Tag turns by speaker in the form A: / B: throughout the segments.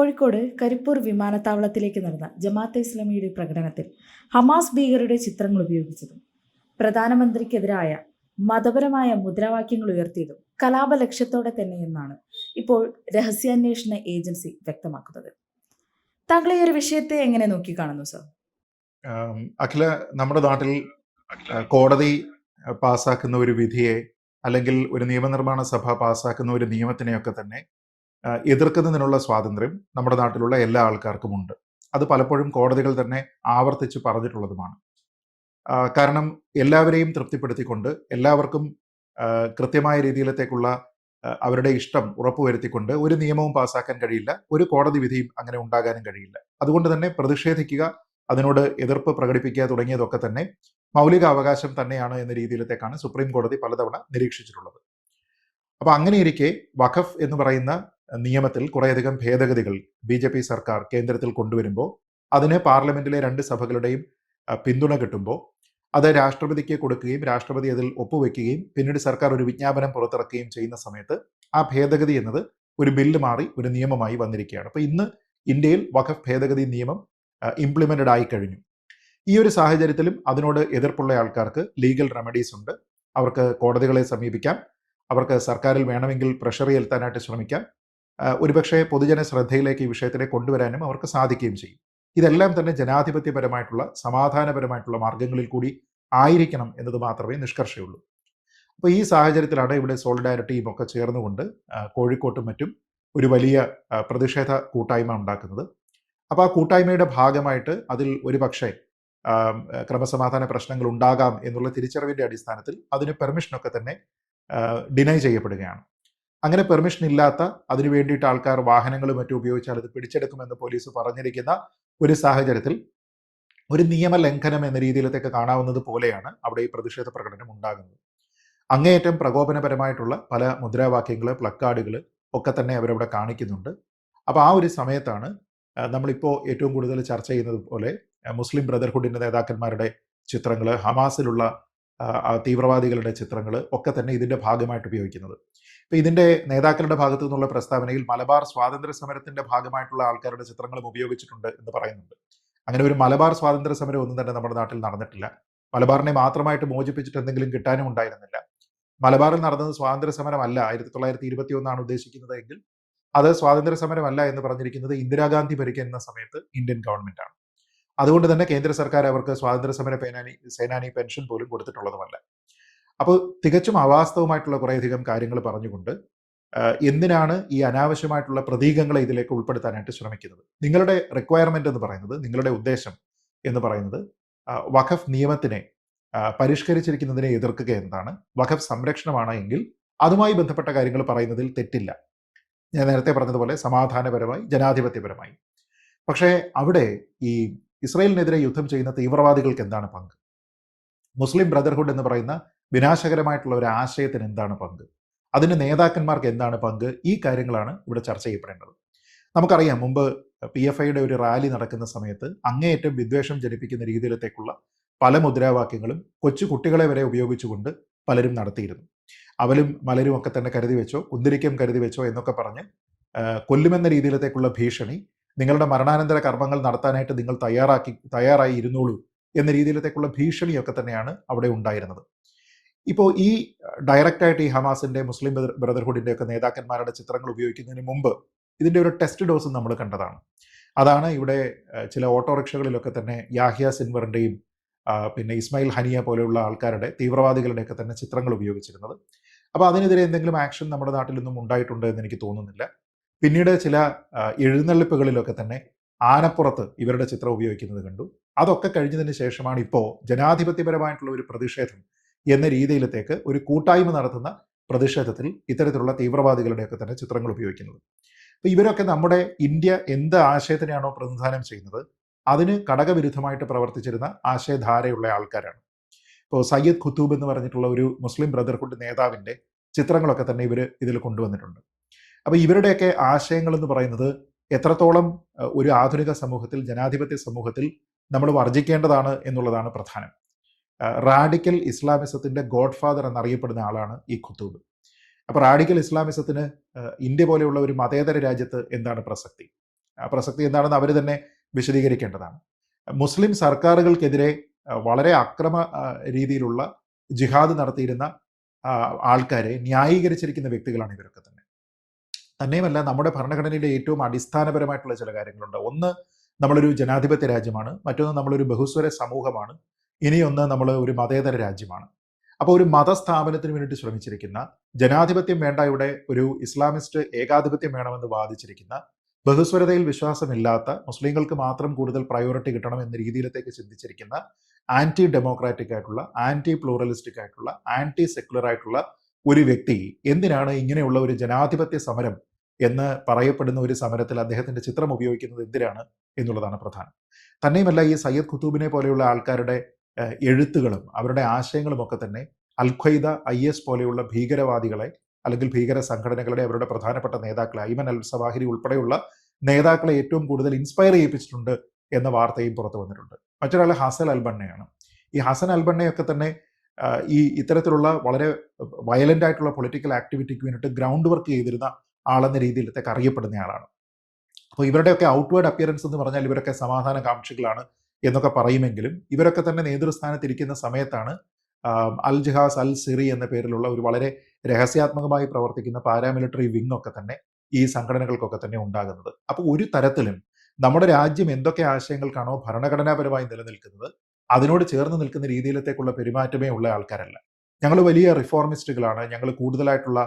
A: കോഴിക്കോട് കരിപ്പൂർ വിമാനത്താവളത്തിലേക്ക് നടന്ന ജമാഅത്തെ ഇസ്ലാമിയുടെ പ്രകടനത്തിൽ ഹമാസ് ഭീകരരുടെ ചിത്രങ്ങൾ ഉപയോഗിച്ചതും പ്രധാനമന്ത്രിക്കെതിരായ മതപരമായ മുദ്രാവാക്യങ്ങൾ ഉയർത്തിയതും കലാപ ലക്ഷ്യത്തോടെ തന്നെയെന്നാണ് ഇപ്പോൾ രഹസ്യാന്വേഷണ ഏജൻസി വ്യക്തമാക്കുന്നത്. താങ്കൾ ഈ ഒരു വിഷയത്തെ എങ്ങനെ നോക്കി കാണുന്നു
B: സർ അഖില നമ്മുടെ നാട്ടിൽ കോടതി പാസാക്കുന്ന ഒരു വിധിയെ അല്ലെങ്കിൽ ഒരു നിയമനിർമ്മാണ സഭ പാസ്സാക്കുന്ന ഒരു നിയമത്തിനെയൊക്കെ തന്നെ എതിർക്കുന്നതിനുള്ള സ്വാതന്ത്ര്യം നമ്മുടെ നാട്ടിലുള്ള എല്ലാ ആൾക്കാർക്കും ഉണ്ട്. അത് പലപ്പോഴും കോടതികൾ തന്നെ ആവർത്തിച്ച് പറഞ്ഞിട്ടുള്ളതുമാണ്. കാരണം എല്ലാവരെയും തൃപ്തിപ്പെടുത്തിക്കൊണ്ട് എല്ലാവർക്കും കൃത്യമായ രീതിയിലത്തേക്കുള്ള അവരുടെ ഇഷ്ടം ഉറപ്പുവരുത്തിക്കൊണ്ട് ഒരു നിയമവും പാസ്സാക്കാൻ കഴിയില്ല ഒരു കോടതി വിധിയും അങ്ങനെ ഉണ്ടാകാനും കഴിയില്ല. അതുകൊണ്ട് തന്നെ പ്രതിഷേധിക്കുക അതിനോട് എതിർപ്പ് പ്രകടിപ്പിക്കുക തുടങ്ങിയതൊക്കെ തന്നെ മൗലിക അവകാശം തന്നെയാണ് എന്ന രീതിയിലത്തേക്കാണ് സുപ്രീം കോടതി പലതവണ നിരീക്ഷിച്ചിട്ടുള്ളത്. അപ്പൊ അങ്ങനെയിരിക്കെ വഖഫ് എന്ന് പറയുന്ന നിയമത്തിൽ കുറേയധികം ഭേദഗതികൾ ബി ജെ പി സർക്കാർ കേന്ദ്രത്തിൽ കൊണ്ടുവരുമ്പോൾ അതിന് പാർലമെന്റിലെ രണ്ട് സഭകളുടെയും പിന്തുണ കിട്ടുമ്പോൾ അത് രാഷ്ട്രപതിക്ക് കൊടുക്കുകയും രാഷ്ട്രപതി അതിൽ ഒപ്പുവെക്കുകയും പിന്നീട് സർക്കാർ ഒരു വിജ്ഞാപനം പുറത്തിറക്കുകയും ചെയ്യുന്ന സമയത്ത് ആ ഭേദഗതി എന്നത് ഒരു ബില്ല് മാറി ഒരു നിയമമായി വന്നിരിക്കുകയാണ്. അപ്പോൾ ഇന്ന് ഇന്ത്യയിൽ വഖഫ് ഭേദഗതി നിയമം ഇംപ്ലിമെന്റഡ് ആയി കഴിഞ്ഞു. ഈ ഒരു സാഹചര്യത്തിലും അതിനോട് എതിർപ്പുള്ള ആൾക്കാർക്ക് ലീഗൽ റെമഡീസ് ഉണ്ട്. അവർക്ക് കോടതികളെ സമീപിക്കാം. അവർക്ക് സർക്കാരിൽ വേണമെങ്കിൽ പ്രഷർ ചെലുത്താനായിട്ട് ശ്രമിക്കാം. ഒരുപക്ഷെ പൊതുജന ശ്രദ്ധയിലേക്ക് ഈ വിഷയത്തിനെ കൊണ്ടുവരാനും അവർക്ക് സാധിക്കുകയും ചെയ്യും. ഇതെല്ലാം തന്നെ ജനാധിപത്യപരമായിട്ടുള്ള സമാധാനപരമായിട്ടുള്ള മാർഗങ്ങളിൽ കൂടി ആയിരിക്കണം എന്നത് മാത്രമേ നിഷ്കർഷയുള്ളൂ. അപ്പോൾ ഈ സാഹചര്യത്തിലാണ് ഇവിടെ സോളിഡാരിറ്റിയും ഒക്കെ ചേർന്നുകൊണ്ട് കോഴിക്കോട്ടും മറ്റും ഒരു വലിയ പ്രതിഷേധ കൂട്ടായ്മ ഉണ്ടാക്കുന്നത്. അപ്പോൾ ആ കൂട്ടായ്മയുടെ ഭാഗമായിട്ട് അതിൽ ഒരു പക്ഷേ ക്രമസമാധാന പ്രശ്നങ്ങൾ ഉണ്ടാകാം എന്നുള്ള തിരിച്ചറിവിന്റെ അടിസ്ഥാനത്തിൽ അതിന് പെർമിഷനൊക്കെ തന്നെ ഡിനൈ ചെയ്യപ്പെടുകയാണ്. അങ്ങനെ പെർമിഷൻ ഇല്ലാത്ത അതിനു വേണ്ടിയിട്ട് ആൾക്കാർ വാഹനങ്ങളും മറ്റും ഉപയോഗിച്ചാൽ അത് പിടിച്ചെടുക്കുമെന്ന് പോലീസ് പറഞ്ഞിരിക്കുന്ന ഒരു സാഹചര്യത്തിൽ ഒരു നിയമ ലംഘനം എന്ന രീതിയിലത്തേക്ക് കാണാവുന്നത് പോലെയാണ് അവിടെ ഈ പ്രതിഷേധ പ്രകടനം ഉണ്ടാകുന്നത്. അങ്ങേയറ്റം പ്രകോപനപരമായിട്ടുള്ള പല മുദ്രാവാക്യങ്ങൾ പ്ലക്കാർഡുകൾ ഒക്കെ തന്നെ അവരവിടെ കാണിക്കുന്നുണ്ട്. അപ്പോൾ ആ ഒരു സമയത്താണ് നമ്മളിപ്പോൾ ഏറ്റവും കൂടുതൽ ചർച്ച ചെയ്യുന്നത് പോലെ മുസ്ലിം ബ്രദർഹുഡിന്റെ നേതാക്കന്മാരുടെ ചിത്രങ്ങൾ ഹമാസിലുള്ള തീവ്രവാദികളുടെ ചിത്രങ്ങൾ ഒക്കെ തന്നെ ഇതിന്റെ ഭാഗമായിട്ട് ഉപയോഗിക്കുന്നത്. ഇപ്പം ഇതിന്റെ നേതാക്കളുടെ ഭാഗത്തു നിന്നുള്ള പ്രസ്താവനയിൽ മലബാർ സ്വാതന്ത്ര്യ സമരത്തിന്റെ ഭാഗമായിട്ടുള്ള ആൾക്കാരുടെ ചിത്രങ്ങളും ഉപയോഗിച്ചിട്ടുണ്ട് എന്ന് പറയുന്നുണ്ട്. അങ്ങനെ ഒരു മലബാർ സ്വാതന്ത്ര്യ സമരം ഒന്നും തന്നെ നമ്മുടെ നാട്ടിൽ നടന്നിട്ടില്ല. മലബാറിനെ മാത്രമായിട്ട് മോചിപ്പിച്ചിട്ട് എന്തെങ്കിലും കിട്ടാനും ഉണ്ടായിരുന്നില്ല. മലബാറിൽ നടന്നത് സ്വാതന്ത്ര്യ സമരമല്ല ആയിരത്തി തൊള്ളായിരത്തി ഇരുപത്തി ഒന്നാണ് ഉദ്ദേശിക്കുന്നത് എങ്കിൽ അത് സ്വാതന്ത്ര്യ സമരമല്ല എന്ന് പറഞ്ഞിരിക്കുന്നത് ഇന്ദിരാഗാന്ധി ഭരിക്കുന്ന സമയത്ത് ഇന്ത്യൻ ഗവൺമെന്റ് ആണ് അതുകൊണ്ട് തന്നെ കേന്ദ്ര സർക്കാർ അവർക്ക് സ്വാതന്ത്ര്യ സമര പേനാനി സേനാനി പെൻഷൻ പോലും കൊടുത്തിട്ടുള്ളതുമല്ല. അപ്പോൾ തികച്ചും അവാസ്തവമായിട്ടുള്ള കുറേയധികം കാര്യങ്ങൾ പറഞ്ഞുകൊണ്ട് എന്തിനാണ് ഈ അനാവശ്യമായിട്ടുള്ള പ്രതീകങ്ങളെ ഇതിലേക്ക് ഉൾപ്പെടുത്താനായിട്ട് ശ്രമിക്കുന്നത്? നിങ്ങളുടെ റിക്വയർമെന്റ് എന്ന് പറയുന്നത് നിങ്ങളുടെ ഉദ്ദേശം എന്ന് പറയുന്നത് വഖഫ് നിയമത്തിനെ പരിഷ്കരിച്ചിരിക്കുന്നതിനെ എതിർക്കുക എന്നതാണ്. വഖഫ് സംരക്ഷണമാണ് എങ്കിൽ അതുമായി ബന്ധപ്പെട്ട കാര്യങ്ങൾ പറയുന്നതിൽ തെറ്റില്ല. ഞാൻ നേരത്തെ പറഞ്ഞതുപോലെ സമാധാനപരമായി ജനാധിപത്യപരമായി. പക്ഷേ അവിടെ ഈ ഇസ്രയേലിനെതിരെ യുദ്ധം ചെയ്യുന്ന തീവ്രവാദികൾക്ക് എന്താണ് പങ്ക്? മുസ്ലിം ബ്രദർഹുഡ് എന്ന് പറയുന്ന വിനാശകരമായിട്ടുള്ള ഒരു ആശയത്തിന് എന്താണ് പങ്ക്? അതിന്റെ നേതാക്കന്മാർക്ക് എന്താണ് പങ്ക്? ഈ കാര്യങ്ങളാണ് ഇവിടെ ചർച്ച ചെയ്യപ്പെടേണ്ടത്. നമുക്കറിയാം മുമ്പ് പി എഫ് ഐയുടെ ഒരു റാലി നടക്കുന്ന സമയത്ത് അങ്ങേയറ്റം വിദ്വേഷം ജനിപ്പിക്കുന്ന രീതിയിലത്തേക്കുള്ള പല മുദ്രാവാക്യങ്ങളും കൊച്ചു കുട്ടികളെ വരെ ഉപയോഗിച്ചുകൊണ്ട് പലരും നടത്തിയിരുന്നു. അവലും മലരും ഒക്കെ തന്നെ കരുതി വെച്ചോ കുന്തിരിക്കം കരുതി വെച്ചോ എന്നൊക്കെ പറഞ്ഞ് കൊല്ലുമെന്ന രീതിയിലത്തേക്കുള്ള ഭീഷണി നിങ്ങളുടെ മരണാനന്തര കർമ്മങ്ങൾ നടത്താനായിട്ട് നിങ്ങൾ തയ്യാറാക്കി തയ്യാറായി ഇരുന്നോളൂ എന്ന രീതിയിലത്തേക്കുള്ള ഭീഷണിയൊക്കെ തന്നെയാണ് അവിടെ ഉണ്ടായിരുന്നത്. ഇപ്പോൾ ഈ ഡയറക്റ്റായിട്ട് ഈ ഹമാസിന്റെ മുസ്ലിം ബ്രദർഹുഡിന്റെ ഒക്കെ നേതാക്കന്മാരുടെ ചിത്രങ്ങൾ ഉപയോഗിക്കുന്നതിന് മുമ്പ് ഇതിന്റെ ഒരു ടെസ്റ്റ് ഡോസ് നമ്മൾ കണ്ടതാണ്. അതാണ് ഇവിടെ ചില ഓട്ടോറിക്ഷകളിലൊക്കെ തന്നെ യാഹിയ സിൻവറിന്റെയും പിന്നെ ഇസ്മായിൽ ഹനിയ പോലെയുള്ള ആൾക്കാരുടെ തീവ്രവാദികളുടെയൊക്കെ തന്നെ ചിത്രങ്ങൾ ഉപയോഗിച്ചിരുന്നത്. അപ്പോൾ അതിനെതിരെ എന്തെങ്കിലും ആക്ഷൻ നമ്മുടെ നാട്ടിലൊന്നും ഉണ്ടായിട്ടുണ്ട് എന്ന് എനിക്ക് തോന്നുന്നില്ല. പിന്നീട് ചില എഴുന്നള്ളിപ്പുകളിലൊക്കെ തന്നെ ആനപ്പുറത്ത് ഇവരുടെ ചിത്രം ഉപയോഗിക്കുന്നത് കണ്ടു. അതൊക്കെ കഴിഞ്ഞതിന് ശേഷമാണ് ഇപ്പോൾ ജനാധിപത്യപരമായിട്ടുള്ള ഒരു പ്രതിഷേധം എന്ന രീതിയിലത്തേക്ക് ഒരു കൂട്ടായ്മ നടത്തുന്ന പ്രതിഷേധത്തിൽ ഇത്തരത്തിലുള്ള തീവ്രവാദികളുടെയൊക്കെ തന്നെ ചിത്രങ്ങൾ ഉപയോഗിക്കുന്നത്. അപ്പോൾ ഇവരൊക്കെ നമ്മുടെ ഇന്ത്യ എന്ത് ആശയത്തിനെയാണോ പ്രതിനിധാനം ചെയ്യുന്നത് അതിന് ഘടകവിരുദ്ധമായിട്ട് പ്രവർത്തിച്ചിരുന്ന ആശയധാരയുള്ള ആൾക്കാരാണ്. ഇപ്പോൾ സയ്യദ് ഖുത്തൂബ് എന്ന് പറഞ്ഞിട്ടുള്ള ഒരു മുസ്ലിം ബ്രദർഹുഡ് നേതാവിന്റെ ചിത്രങ്ങളൊക്കെ തന്നെ ഇവർ ഇതിൽ കൊണ്ടുവന്നിട്ടുണ്ട്. അപ്പൊ ഇവരുടെയൊക്കെ ആശയങ്ങൾ എന്ന് പറയുന്നത് എത്രത്തോളം ഒരു ആധുനിക സമൂഹത്തിൽ ജനാധിപത്യ സമൂഹത്തിൽ നമ്മൾ വർജിക്കേണ്ടതാണ് എന്നുള്ളതാണ് പ്രധാനം. റാഡിക്കൽ ഇസ്ലാമിസത്തിന്റെ ഗോഡ് ഫാദർ എന്നറിയപ്പെടുന്ന ആളാണ് ഈ ഖുത്തൂബ്. അപ്പോൾ റാഡിക്കൽ ഇസ്ലാമിസത്തിന് ഇന്ത്യ പോലെയുള്ള ഒരു മതേതര രാജ്യത്ത് എന്താണ് പ്രസക്തി? ആ പ്രസക്തി എന്താണെന്ന് അവർ തന്നെ വിശദീകരിക്കേണ്ടതാണ്. മുസ്ലിം സർക്കാരുകൾക്കെതിരെ വളരെ അക്രമ രീതിയിലുള്ള ജിഹാദ് നടത്തിയിരുന്ന ആൾക്കാരെ ന്യായീകരിച്ചിരിക്കുന്ന വ്യക്തികളാണ് ഇവരൊക്കെ തന്നെയുമല്ല നമ്മുടെ ഭരണഘടനയിലെ ഏറ്റവും അടിസ്ഥാനപരമായിട്ടുള്ള ചില കാര്യങ്ങളുണ്ട്. ഒന്ന് നമ്മളൊരു ജനാധിപത്യ രാജ്യമാണ്. മറ്റൊന്ന് നമ്മളൊരു ബഹുസ്വര സമൂഹമാണ്. ഇനിയൊന്ന് നമ്മൾ ഒരു മതേതര രാജ്യമാണ്. അപ്പോൾ ഒരു മതസ്ഥാപനത്തിന് വേണ്ടി ശ്രമിച്ചിരിക്കുന്ന ജനാധിപത്യം വേണ്ട ഇവിടെ ഒരു ഇസ്ലാമിസ്റ്റ് ഏകാധിപത്യം വേണമെന്ന് വാദിച്ചിരിക്കുന്ന ബഹുസ്വരതയിൽ വിശ്വാസമില്ലാത്ത മുസ്ലിങ്ങൾക്ക് മാത്രം കൂടുതൽ പ്രയോറിറ്റി കിട്ടണം എന്ന രീതിയിലത്തേക്ക് ചിന്തിച്ചിരിക്കുന്ന ആന്റി ഡെമോക്രാറ്റിക് ആയിട്ടുള്ള ആന്റി പ്ലൂറലിസ്റ്റിക് ആയിട്ടുള്ള ആന്റി സെക്യുലർ ആയിട്ടുള്ള ഒരു വ്യക്തി എന്തിനാണ് ഇങ്ങനെയുള്ള ഒരു ജനാധിപത്യ സമരം എന്ന് പറയപ്പെടുന്ന ഒരു സമരത്തിൽ അദ്ദേഹത്തിന്റെ ചിത്രം ഉപയോഗിക്കുന്നത് എന്തിനാണ് എന്നുള്ളതാണ് പ്രധാനം. തന്നെയുമല്ല ഈ സയ്യദ് ഖുത്തൂബിനെ പോലെയുള്ള ആൾക്കാരുടെ എഴുത്തുകളും അവരുടെ ആശയങ്ങളും ഒക്കെ തന്നെ അൽ ഖ്വയ്ദ ഐ എസ് പോലെയുള്ള ഭീകരവാദികളെ അല്ലെങ്കിൽ ഭീകര സംഘടനകളുടെ അവരുടെ പ്രധാനപ്പെട്ട നേതാക്കളെ ഐമൻ അൽ സവാഹിരി ഉൾപ്പെടെയുള്ള നേതാക്കളെ ഏറ്റവും കൂടുതൽ ഇൻസ്പയർ ചെയ്യിപ്പിച്ചിട്ടുണ്ട് എന്ന വാർത്തയും പുറത്തു വന്നിട്ടുണ്ട്. മറ്റൊരാൾ ഹസൻ അൽബണ്ണയാണ് ഈ ഹസൻ അൽബണ്ണയൊക്കെ തന്നെ ഈ ഇത്തരത്തിലുള്ള വളരെ വയലന്റ് ആയിട്ടുള്ള പൊളിറ്റിക്കൽ ആക്ടിവിറ്റിക്ക് വേണ്ടിയിട്ട് ഗ്രൗണ്ട് വർക്ക് ചെയ്തിരുന്ന ആളെന്ന ഇതൊക്കെ ആളാണ്. അപ്പോൾ ഇവരുടെയൊക്കെ ഔട്ട്വേർഡ് അപ്പിയറൻസ് എന്ന് പറഞ്ഞാൽ ഇവരൊക്കെ സമാധാന കാംക്ഷികളാണ് എന്നൊക്കെ പറയുമെങ്കിലും ഇവരൊക്കെ തന്നെ നേതൃസ്ഥാനത്തിരിക്കുന്ന സമയത്താണ് അൽ ജഹാസ് അൽ സിറി എന്ന പേരിലുള്ള ഒരു വളരെ രഹസ്യാത്മകമായി പ്രവർത്തിക്കുന്ന പാരാമിലിറ്ററി വിങ് ഒക്കെ തന്നെ ഈ സംഘടനകൾക്കൊക്കെ തന്നെ ഉണ്ടാകുന്നത്. അപ്പോൾ ഒരു തരത്തിലും നമ്മുടെ രാജ്യം എന്തൊക്കെ ആശയങ്ങൾക്കാണോ ഭരണഘടനാപരമായി നിലനിൽക്കുന്നത് അതിനോട് ചേർന്ന് നിൽക്കുന്ന രീതിയിലത്തേക്കുള്ള പെരുമാറ്റമേ ഉള്ള ആൾക്കാരല്ല. ഞങ്ങൾ വലിയ റിഫോർമിസ്റ്റുകളാണ് ഞങ്ങൾ കൂടുതലായിട്ടുള്ള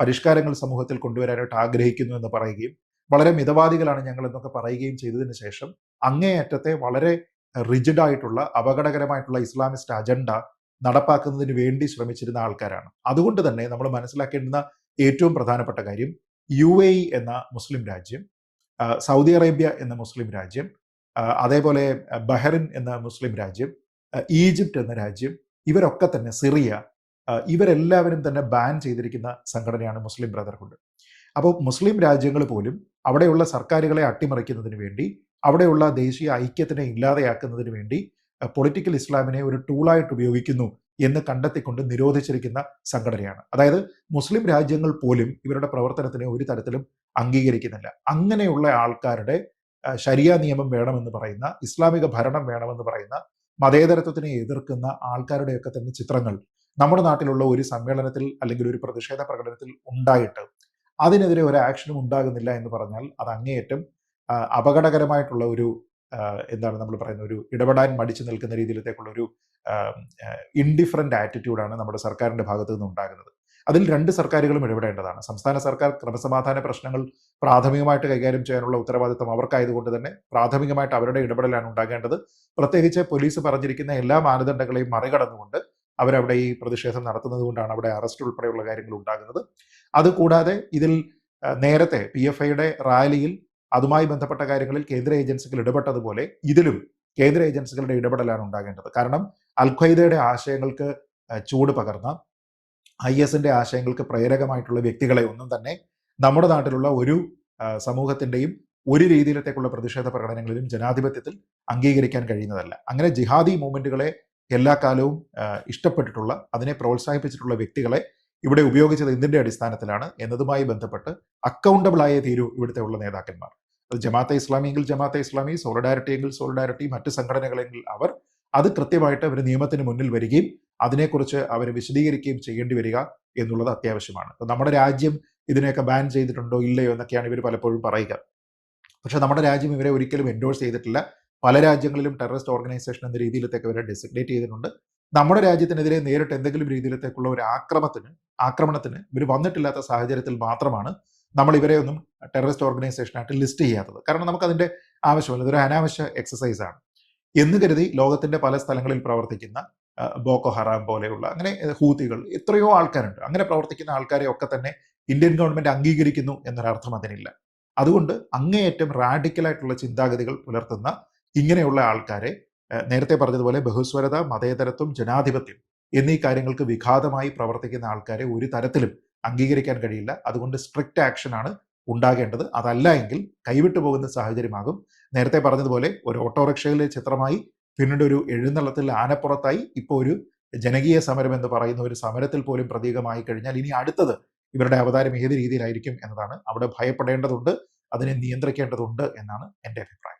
B: പരിഷ്കാരങ്ങൾ സമൂഹത്തിൽ കൊണ്ടുവരാനായിട്ട് ആഗ്രഹിക്കുന്നു എന്ന് പറയുകയും വളരെ മിതവാദികളാണ് ഞങ്ങൾ എന്നൊക്കെ പറയുകയും ചെയ്തതിന് ശേഷം അങ്ങേയറ്റത്തെ വളരെ റിജിഡ് ആയിട്ടുള്ള അപകടകരമായിട്ടുള്ള ഇസ്ലാമിസ്റ്റ് അജണ്ട നടപ്പാക്കുന്നതിന് വേണ്ടി ശ്രമിച്ചിരുന്ന ആൾക്കാരാണ്. അതുകൊണ്ട് തന്നെ നമ്മൾ മനസ്സിലാക്കേണ്ടുന്ന ഏറ്റവും പ്രധാനപ്പെട്ട കാര്യം യു എ എന്ന മുസ്ലിം രാജ്യം സൗദി അറേബ്യ എന്ന മുസ്ലിം രാജ്യം അതേപോലെ ബഹറിൻ എന്ന മുസ്ലിം രാജ്യം ഈജിപ്റ്റ് എന്ന രാജ്യം ഇവരൊക്കെ തന്നെ സിറിയ ഇവരെല്ലാവരും തന്നെ ബാൻ ചെയ്തിരിക്കുന്ന സംഘടനയാണ് മുസ്ലിം ബ്രദർഹുഡ്. അപ്പോൾ മുസ്ലിം രാജ്യങ്ങൾ പോലും അവിടെയുള്ള സർക്കാരുകളെ അട്ടിമറിക്കുന്നതിന് വേണ്ടി അവിടെയുള്ള ദേശീയ ഐക്യത്തിനെ ഇല്ലാതെയാക്കുന്നതിന് വേണ്ടി പൊളിറ്റിക്കൽ ഇസ്ലാമിനെ ഒരു ടൂളായിട്ട് ഉപയോഗിക്കുന്നു എന്ന് കണ്ടെത്തിക്കൊണ്ട് നിരോധിച്ചിരിക്കുന്ന സംഘടനയാണ്. അതായത് മുസ്ലിം രാജ്യങ്ങൾ പോലും ഇവരുടെ പ്രവർത്തനത്തിനെ ഒരു തരത്തിലും അംഗീകരിക്കുന്നില്ല. അങ്ങനെയുള്ള ആൾക്കാരുടെ ശരിയ നിയമം വേണമെന്ന് പറയുന്ന ഇസ്ലാമിക ഭരണം വേണമെന്ന് പറയുന്ന മതേതരത്വത്തിനെ എതിർക്കുന്ന ആൾക്കാരുടെയൊക്കെ തന്നെ ചിത്രങ്ങൾ നമ്മുടെ നാട്ടിലുള്ള ഒരു സമ്മേളനത്തിൽ അല്ലെങ്കിൽ ഒരു പ്രതിഷേധ പ്രകടനത്തിൽ ഉണ്ടായിട്ട് അതിനെതിരെ ഒരു ആക്ഷനും ഉണ്ടാകുന്നില്ല എന്ന് പറഞ്ഞാൽ അത് അങ്ങേയറ്റം അപകടകരമായിട്ടുള്ള ഒരു എന്താണ് നമ്മൾ പറയുന്ന ഒരു ഇടപെടാൻ മടിച്ചു നിൽക്കുന്ന രീതിയിലത്തേക്കുള്ള ഒരു ഇൻഡിഫറന്റ് ആറ്റിറ്റ്യൂഡാണ് നമ്മുടെ സർക്കാരിന്റെ ഭാഗത്തു നിന്ന് ഉണ്ടാകുന്നത്. അതിൽ രണ്ട് സർക്കാരുകളും ഇടപെടേണ്ടതാണ്. സംസ്ഥാന സർക്കാർ ക്രമസമാധാന പ്രശ്നങ്ങൾ പ്രാഥമികമായിട്ട് കൈകാര്യം ചെയ്യാനുള്ള ഉത്തരവാദിത്തം അവർക്കായതുകൊണ്ട് തന്നെ പ്രാഥമികമായിട്ട് അവരുടെ ഇടപെടലാണ് ഉണ്ടാകേണ്ടത്. പ്രത്യേകിച്ച് പോലീസ് പറഞ്ഞിരിക്കുന്ന എല്ലാ മാനദണ്ഡങ്ങളെയും മറികടന്നുകൊണ്ട് അവരവിടെ ഈ പ്രതിഷേധം നടത്തുന്നത് കൊണ്ടാണ് അവിടെ അറസ്റ്റ് ഉൾപ്പെടെയുള്ള കാര്യങ്ങൾ ഉണ്ടാകുന്നത്. അതുകൂടാതെ ഇതിൽ നേരത്തെ പി എഫ് ഐയുടെ റാലിയിൽ അതുമായി ബന്ധപ്പെട്ട കാര്യങ്ങളിൽ കേന്ദ്ര ഏജൻസികൾ ഇടപെട്ടതുപോലെ ഇതിലും കേന്ദ്ര ഏജൻസികളുടെ ഇടപെടലാണ് ഉണ്ടാകേണ്ടത്. കാരണം അൽ ഖ്വയ്ദയുടെ ആശയങ്ങൾക്ക് ചൂട് പകർന്ന ഐ എസിന്റെ ആശയങ്ങൾക്ക് പ്രേരകമായിട്ടുള്ള വ്യക്തികളെ ഒന്നും തന്നെ നമ്മുടെ നാട്ടിലുള്ള ഒരു സമൂഹത്തിന്റെയും ഒരു രീതിയിലത്തേക്കുള്ള പ്രതിഷേധ പ്രകടനങ്ങളിലും ജനാധിപത്യത്തിൽ അംഗീകരിക്കാൻ കഴിയുന്നതല്ല. അങ്ങനെ ജിഹാദി മൂവ്മെന്റുകളെ എല്ലാ കാലവും ഇഷ്ടപ്പെട്ടിട്ടുള്ള അതിനെ പ്രോത്സാഹിപ്പിച്ചിട്ടുള്ള വ്യക്തികളെ ഇവിടെ ഉപയോഗിച്ചത് എന്തിന്റെ അടിസ്ഥാനത്തിലാണ് എന്നതുമായി ബന്ധപ്പെട്ട് അക്കൗണ്ടബിൾ ആയ തീരൂ ഇവിടുത്തെ ഉള്ള നേതാക്കന്മാർ. അത് ജമാഅത്തെ ഇസ്ലാമിയെങ്കിൽ ജമാഅത്തെ ഇസ്ലാമി സോളിഡാരിറ്റി എങ്കിൽ സോളിഡാരിറ്റി മറ്റ് സംഘടനകളെങ്കിൽ അവർ അത് കൃത്യമായിട്ട് അവർ നിയമത്തിന് മുന്നിൽ വരികയും അതിനെക്കുറിച്ച് അവർ വിശദീകരിക്കുകയും ചെയ്യേണ്ടി വരിക എന്നുള്ളത് അത്യാവശ്യമാണ്. നമ്മുടെ രാജ്യം ഇതിനെയൊക്കെ ബാൻ ചെയ്തിട്ടുണ്ടോ ഇല്ലയോ എന്നൊക്കെയാണ് ഇവർ പലപ്പോഴും പറയുക. പക്ഷെ നമ്മുടെ രാജ്യം ഇവരെ ഒരിക്കലും എൻഡോഴ്സ് ചെയ്തിട്ടില്ല. പല രാജ്യങ്ങളിലും ടെററിസ്റ്റ് ഓർഗനൈസേഷൻ എന്ന രീതിയിലത്തേക്ക് അവരെ ഡെസിഗ്നേറ്റ് ചെയ്തിട്ടുണ്ട്. നമ്മുടെ രാജ്യത്തിനെതിരെ നേരിട്ട് എന്തെങ്കിലും രീതിയിലത്തേക്കുള്ള ഒരു ആക്രമണത്തിന് ആക്രമണത്തിന് ഇവർ വന്നിട്ടില്ലാത്ത സാഹചര്യത്തിൽ മാത്രമാണ് നമ്മൾ ഇവരെ ഒന്നും ടെററിസ്റ്റ് ഓർഗനൈസേഷനായിട്ട് ലിസ്റ്റ് ചെയ്യാത്തത്. കാരണം നമുക്ക് അതിന്റെ ആവശ്യമില്ല ഇതൊരു അനാവശ്യ എക്സസൈസ് ആണ്. എന്ന് കരുതി ലോകത്തിന്റെ പല സ്ഥലങ്ങളിൽ പ്രവർത്തിക്കുന്ന ബോക്കോ ഹറാം പോലെയുള്ള അങ്ങനെ ഹൂത്തികൾ എത്രയോ ആൾക്കാരുണ്ട്. അങ്ങനെ പ്രവർത്തിക്കുന്ന ആൾക്കാരെ ഒക്കെ തന്നെ ഇന്ത്യൻ ഗവൺമെന്റ് അംഗീകരിക്കുന്നു എന്നൊരർത്ഥം അതിനില്ല. അതുകൊണ്ട് അങ്ങേയറ്റം റാഡിക്കലായിട്ടുള്ള ചിന്താഗതികൾ പുലർത്തുന്ന ഇങ്ങനെയുള്ള ആൾക്കാരെ നേരത്തെ പറഞ്ഞതുപോലെ ബഹുസ്വരത മതേതരത്വം ജനാധിപത്യം എന്നീ കാര്യങ്ങൾക്ക് വിഘാതമായി പ്രവർത്തിക്കുന്ന ആൾക്കാരെ ഒരു തരത്തിലും അംഗീകരിക്കാൻ കഴിയില്ല. അതുകൊണ്ട് സ്ട്രിക്റ്റ് ആക്ഷൻ ആണ് ഉണ്ടാകേണ്ടത്. അതല്ല എങ്കിൽ കൈവിട്ടു പോകുന്ന സാഹചര്യമാകും. നേരത്തെ പറഞ്ഞതുപോലെ ഒരു ഓട്ടോറിക്ഷയിലെ ചിത്രമായി പിന്നീട് ഒരു എഴുന്നള്ളത്തിൽ ആനപ്പുറത്തായി ഇപ്പോൾ ഒരു ജനകീയ സമരം എന്ന് പറയുന്ന ഒരു സമരത്തിൽ പോലും പ്രതീകമായി കഴിഞ്ഞാൽ ഇനി അടുത്തത് ഇവരുടെ അവതാരം ഏത് രീതിയിലായിരിക്കും എന്നതാണ് അവിടെ ഭയപ്പെടേണ്ടതുണ്ട് അതിനെ നിയന്ത്രിക്കേണ്ടതുണ്ട് എന്നാണ് എന്റെ അഭിപ്രായം.